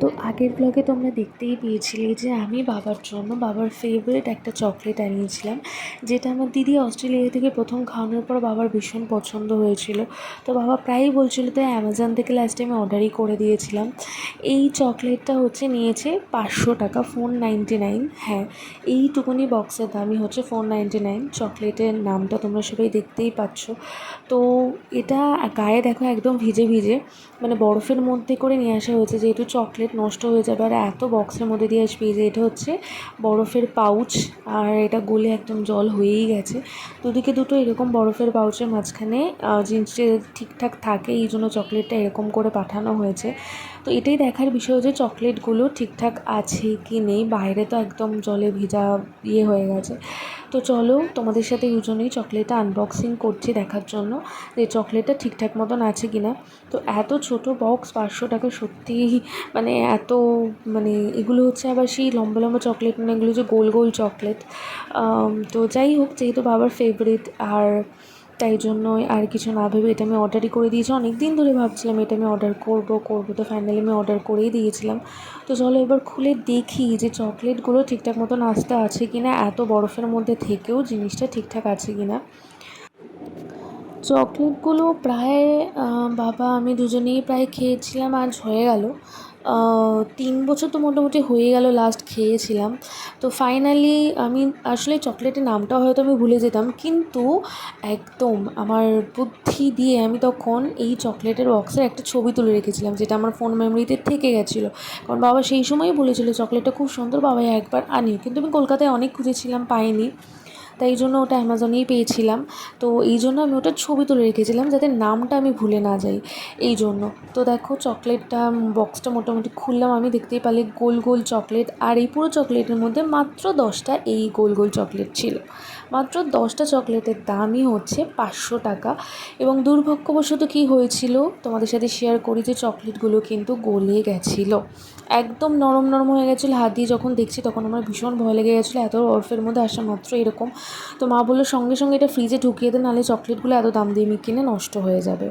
তো আগের ব্লগে তোমরা দেখতেই পেয়েছিলে যে আমি বাবার জন্য বাবার ফেভারিট একটা চকলেট আনিয়েছিলাম, যেটা আমার দিদি অস্ট্রেলিয়া থেকে প্রথম খাওয়ানোর পর বাবার ভীষণ পছন্দ হয়েছিল। তো বাবা প্রায়ই বলছিল তো অ্যামাজন থেকে লাস্ট আমি অর্ডারই করে দিয়েছিলাম। এই চকলেটটা হচ্ছে নিয়েছে পাঁচশো টাকা ফোর নাইনটি নাইন হ্যাঁ এইটুকুনি বক্সের দামই হচ্ছে ফোর নাইনটি নাইন চকলেটের নামটা তোমরা সবাই দেখতেই পাচ্ছ। তো এটা গায়ে দেখো একদম ভিজে ভিজে মানে বরফের মধ্যে করে নিয়ে আসা হয়েছে, যেহেতু চকলেট নষ্ট হয়ে যাবে। আর এত বক্সের মধ্যে দিয়ে আসবে যে এটা হচ্ছে বরফের পাউচ আর এটা গলে একদম জল হয়েই গেছে। দুদিকে দুটো এরকম বরফের পাউচের মাঝখানে জিনিসটা ঠিকঠাক থাকে, এই জন্য চকলেটটা এরকম করে পাঠানো হয়েছে। তো এটাই দেখার বিষয় যে চকলেটগুলো ঠিকঠাক আছে কি নেই। বাইরে তো একদম জলে ভেজা ইয়ে হয়ে গেছে। তো চলো, তোমাদের সাথে এই জন্যই চকলেটটা আনবক্সিং করছি দেখার জন্য যে চকলেটটা ঠিকঠাক মতন আছে কি না তো এত ছোট বক্স পাঁচশো টাকা সত্যিই মানে এত মানে এগুলো হচ্ছে আবার সেই লম্বা লম্বা চকলেট মানে এগুলো যে গোল গোল চকলেট তো যাই হোক, যেহেতু বাবার ফেভারিট আর তাই জন্যই আর কিছু না ভেবে এটা আমি অর্ডারই করে দিয়েছি। অনেক দিন ধরে ভাবছিলাম এটা আমি অর্ডার করব করব তো ফাইনালি আমি অর্ডার করেই দিয়েছিলাম। তো চলো এবার খুলে দেখি যে চকলেটগুলো ঠিকঠাক মতন আসতে আছে কি না এত বরফের মধ্যে থেকেও জিনিসটা ঠিকঠাক আছে কি না চকলেটগুলো প্রায় বাবা আমি দুজনেই প্রায় খেয়েছিলাম, আজ হয়ে গেল। তিন বছর তো মোটামুটি হয়ে গেল লাস্ট খেয়েছিলাম। তো ফাইনালি আমি আসলে চকলেটের নামটা হয়তো আমি ভুলে যেতাম, কিন্তু একদম আমার বুদ্ধি দিয়ে আমি তখন এই চকলেটের বক্সের একটা ছবি তুলে রেখেছিলাম, যেটা আমার ফোন মেমোরিতে থেকে গেছিল। কারণ বাবা সেই সময়ই বলেছিল চকলেটটা খুব সুন্দর বাবা একবার আনিও কিন্তু আমি কলকাতায় অনেক খুঁজেছিলাম, পাইনি। তাই জন্য ওটা অ্যামাজনেই পেয়েছিলাম। তো এই জন্য আমি ওটার ছবি তুলে রেখেছিলাম যাতে নামটা আমি ভুলে না যাই। এই জন্য। তো দেখো চকলেটটা বক্সটা মোটামুটি খুললাম আমি, দেখতেই পারলে গোল গোল চকলেট। আর এই পুরো চকলেটের মধ্যে মাত্র দশটা এই গোল গোল চকলেট ছিল। মাত্র দশটা চকলেটের দামই হচ্ছে পাঁচশো টাকা। এবং দুর্ভাগ্যবশত কী হয়েছিল, তোমাদের সাথে শেয়ার করি যে চকলেটগুলো কিন্তু গলে গেছিল। একদম নরম নরম হয়ে গেছিল, হাত দিয়ে যখন দেখছি তখন আমার ভীষণ ভয় লেগে গেছিল, এত বরফের মধ্যে আসা মাত্র এরকম। তো মা বলল, সঙ্গে সঙ্গে এটা ফ্রিজে ঢুকিয়ে দেন নাহলে চকলেটগুলো এত দাম দিয়ে কিনে নষ্ট হয়ে যাবে।